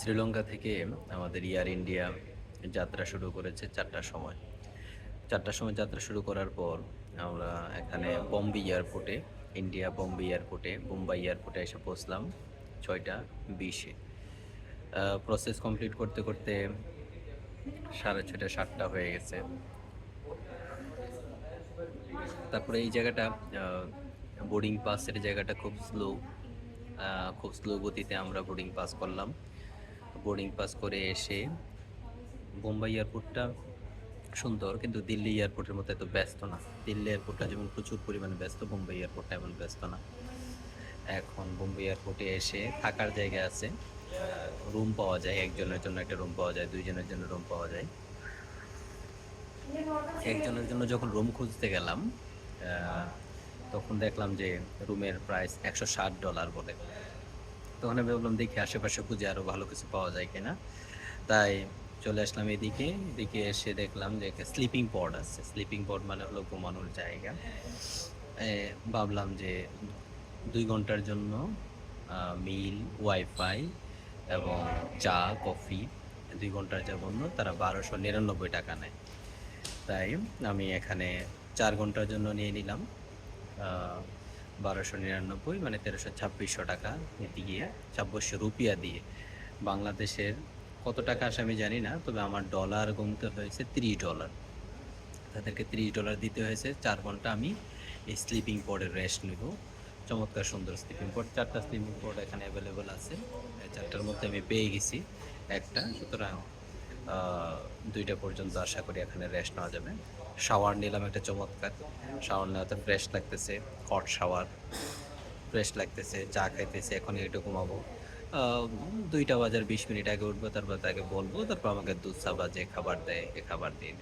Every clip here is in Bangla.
শ্রীলঙ্কা থেকে আমাদের এয়ার ইন্ডিয়া যাত্রা শুরু করেছে চারটার সময়। চারটার সময় যাত্রা শুরু করার পর আমরা এখানে বম্বে এয়ারপোর্টে ইন্ডিয়া বম্বে এয়ারপোর্টে মুম্বাই এয়ারপোর্টে এসে পৌঁছলাম ছয়টা বিশে। প্রসেস কমপ্লিট করতে করতে সাড়ে ছয়টা সাতটা হয়ে গেছে। তারপরে এই জায়গাটা বোর্ডিং পাসের জায়গাটা খুব স্লো খুব স্লো গতিতে আমরা বোর্ডিং পাস করলাম। বোর্ডিং পাস করে এসে বোম্বাই এয়ারপোর্টটা সুন্দর, কিন্তু দিল্লি এয়ারপোর্টের মতো এত ব্যস্ত না। দিল্লি এয়ারপোর্টটা যেমন প্রচুর পরিমাণে ব্যস্ত, বোম্বাই এয়ারপোর্টটা এমন ব্যস্ত না। এখন বোম্বাই এয়ারপোর্টে এসে থাকার জায়গা আছে। রুম পাওয়া যায়, একজনের জন্য একটা রুম পাওয়া যায়, দুইজনের জন্য রুম পাওয়া যায়। একজনের জন্য যখন রুম খুঁজতে গেলাম তখন দেখলাম যে রুমের প্রাইস একশো ষাট ডলার বলে। তখন আমি ভাবলাম দেখি আশেপাশে খুঁজে আরও ভালো কিছু পাওয়া যায় কিনা। তাই চলে আসলাম এদিকে। এদিকে এসে দেখলাম যে একটা স্লিপিং পড আছে। স্লিপিং পড মানে হলো ঘুমানোর জায়গা। ভাবলাম যে দুই ঘণ্টার জন্য মিল ওয়াইফাই এবং চা কফি দুই ঘণ্টার জন্য তারা বারোশো নিরানব্বই টাকা নেয়। তাই আমি এখানে চার ঘণ্টার জন্য নিয়ে নিলাম। বারোশো নিরানব্বই মানে তেরোশো ছাব্বিশশো টাকা দিয়ে ছাব্বিশশো রুপিয়া দিয়ে বাংলাদেশের কত টাকা আসে আমি জানি না, তবে আমার ডলার গুনতে হয়েছে ত্রিশ ডলার। তাদেরকে ত্রিশ ডলার দিতে হয়েছে, চার ঘণ্টা আমি এই স্লিপিং পডের রেস্ট নিব। চমৎকার সুন্দর স্লিপিং পড চারটা স্লিপিং পড এখানে অ্যাভেলেবল আছে। চারটার মধ্যে আমি পেয়ে গেছি একটা, সুতরাং দুইটা পর্যন্ত আশা করি এখানে রেস্ট নেওয়া যাবে। শাওয়ার নিলাম একটা চমৎকার। শাওয়ার নেওয়াতে ফ্রেশ লাগতেছে হট শাওয়ার ফ্রেশ লাগতেছে, চা খাইতেছে এখন একটু ঘুমাবো। দুইটা বাজার বিশ মিনিট আগে উঠবো, তারপর তাকে বলব, তারপর আমাকে দুধ চা বা যে খাবার দেয়, এ খাবার দিয়ে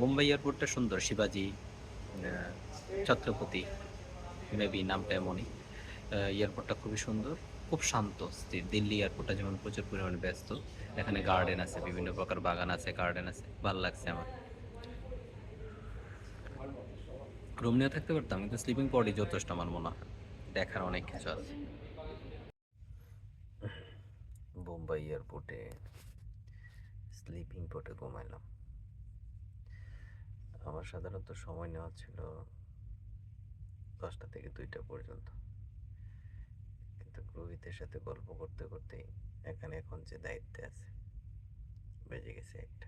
বোম্বাই এয়ারপোর্টটা সুন্দর, শিবাজি ছত্রপতি, মেবি নামটা এমনই। এয়ারপোর্টটা খুবই সুন্দর, খুব শান্ত স্থির। দিল্লি এয়ারপোর্টটা যেমন প্রচুর পরিমাণে ব্যস্ত, এখানে গার্ডেন আছে, বিভিন্ন প্রকার বাগান আছে গার্ডেন আছে, ভালো লাগছে আমার। রুম নিয়ে থাকতে পারতাম, কিন্তু স্লিপিং পডই যথেষ্ট আমার মনে হয়। দেখার অনেক কিছু আছে। বোম্বাই এয়ারপোর্টে স্লিপিং পটে ঘুমাইলাম। আমার সাধারণত সময় নেওয়া ছিল দশটা থেকে দুইটা পর্যন্ত। কিন্তু রোহিতের সাথে গল্প করতে করতেই এখানে এখন যে দায়িত্বে আছে, বেজে গেছে একটা।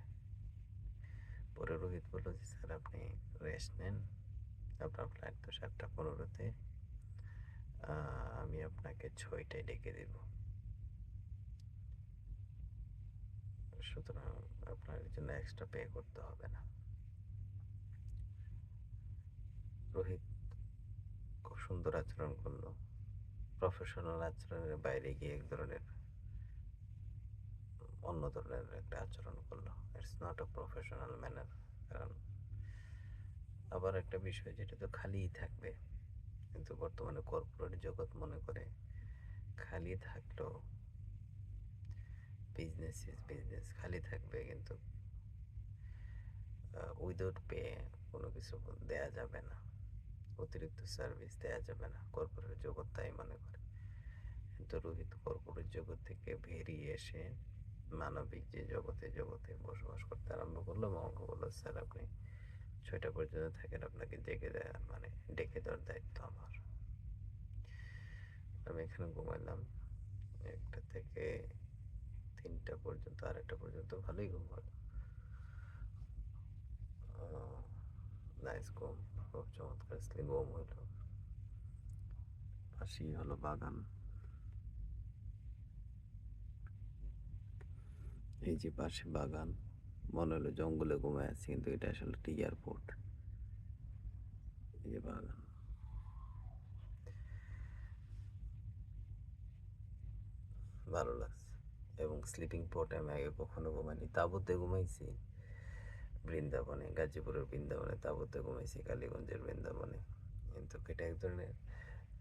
পরে রোহিত বলল যে, স্যার, আপনি রেস্ট নেন। আপনার ফ্লাইট তো সাতটা পনেরোতে। আমি আপনাকে ছয়টায় ডেকে দেব। সুতরাং আপনার জন্য এক্সট্রা পে করতে হবে না। রোহিত খুব সুন্দর আচরণ করল। প্রফেশনাল আচরণের বাইরে গিয়ে এক ধরনের অন্য ধরনের একটা আচরণ করল। It's not a professional manner কারণ আবার একটা বিষয় যেটা তো খালিই থাকবে, কিন্তু বর্তমানে কর্পোরেট জগৎ মনে করে খালি থাকলেও বিজনেস ইজ বিজনেস খালি থাকবে কিন্তু উইদাউট পে কোনো কিছু দেয়া যাবে না। অতিরিক্ত সার্ভিস দেওয়া যাবে না। কর্পোরেট জগৎ তাই মনে করে। কিন্তু রোহিত কর্পোরেট জগৎ থেকে বেরিয়ে এসে মানবিক যে জগতে জগতে বসবাস করতে আরম্ভ করল আমাকে বলল, স্যার, আপনি ছয়টা পর্যন্ত থাকেন, আপনাকে ডেকে দেয় মানে ডেকে দেওয়ার দায়িত্ব আমার। আমি এখানে ঘুমাইলাম। একটা থেকে তিনটা পর্যন্ত, আরেকটা পর্যন্ত ভালোই ঘুম হলো নাইস ঘুম খুব চমৎকার ঘুম হলো পাশেই হলো বাগান। এই যে পাশে বাগান, মনে হলো জঙ্গলে ঘুমায় আছি, কিন্তু এটা আসলে একটা এয়ারপোর্ট এই যে বাগান। ভালো লাগছে। এবং স্লিপিং পটে আমি আগে কখনো ঘুমাইনি, তাঁবুতে ঘুমাইছি। বৃন্দাবনে গাজীপুরের বৃন্দাবনে তাঁবুতে ঘুমাইছি কালীগঞ্জের বৃন্দাবনে কিন্তু এটা এক ধরনের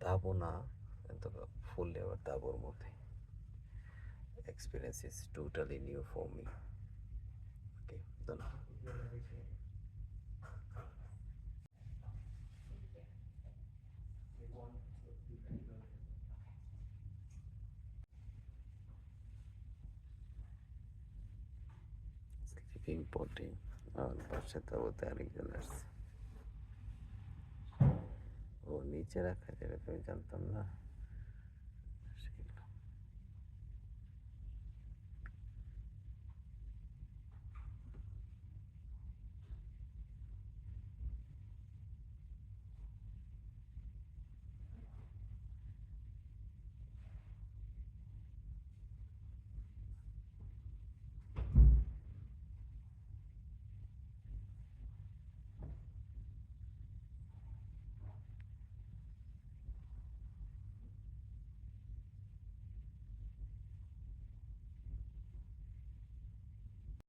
তাঁবু না কিন্তু ফুললে আবার তাঁবুর মধ্যে experience is totally new for me. Okay, done. Sleeping আর পাশে তাবতে আরেকজন আসছে। ও নিচে রাখা যাবে তুমি জানতাম না।